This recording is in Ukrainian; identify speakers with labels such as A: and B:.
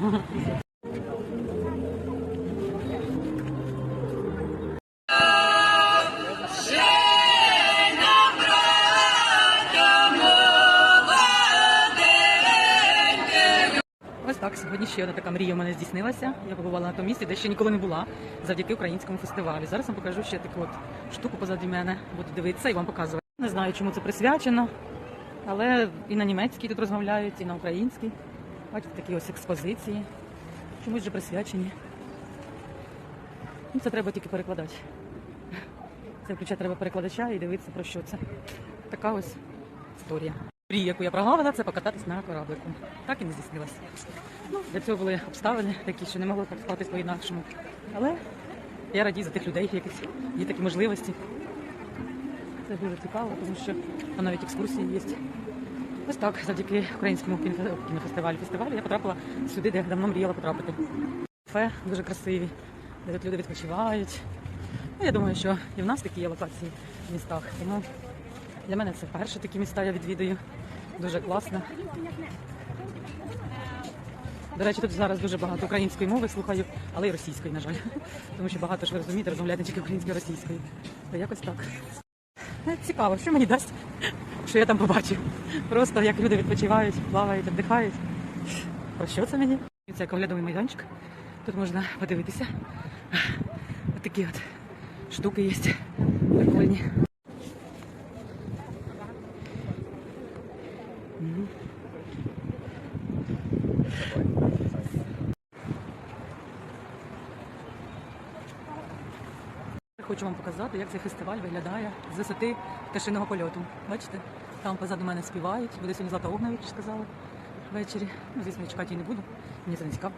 A: Ось так, сьогодні ще одна така мрія у мене здійснилася. Я побувала на тому місці, де ще ніколи не була, завдяки українському фестивалю. Зараз вам покажу ще таку от штуку позаді мене. Буду дивитися і вам показувати. Не знаю, чому це присвячено, але і на німецькій тут розмовляють, і на українській. Бачите, такі ось експозиції. Чомусь же присвячені. Ну, це треба тільки перекладати. Це включати треба перекладача і дивитися про що це. Така ось історія. Мрія, яку я прогавила, це покататись на кораблику. Так і не здійснилося. Ну, для цього були обставини такі, що не могло так склатись по-інакшому. Але я радію за тих людей, яких є такі можливості. Це дуже цікаво, тому що навіть екскурсії є. Ось так, завдяки українському кінофе- кінофестивалю фестивалю я потрапила сюди, де давно мріяла потрапити. Кафе дуже красиві, де тут люди відпочивають. Ну, я думаю, що і в нас такі є локації в містах. Тому для мене це перше такі міста я відвідую. Дуже класно. До речі, тут зараз дуже багато української мови слухаю, але й російської, на жаль. Тому що багато ж ви розумієте, розмовляють тільки українською, а російською. То якось так. Цікаво, що мені дасть, що я там побачу. Просто як люди відпочивають, плавають, віддихають. Про що це мені? Це оглядовий майданчик. Тут можна подивитися. Ось такі от штуки є. Прикольні. Хочу вам показати, як цей фестиваль виглядає з висоти пташиного польоту. Бачите? Там позаду мене співають. Буде сьогодні Злата Огневич, сказали ввечері. Ну, звісно, я чекати її не буду. Мені це не цікаво.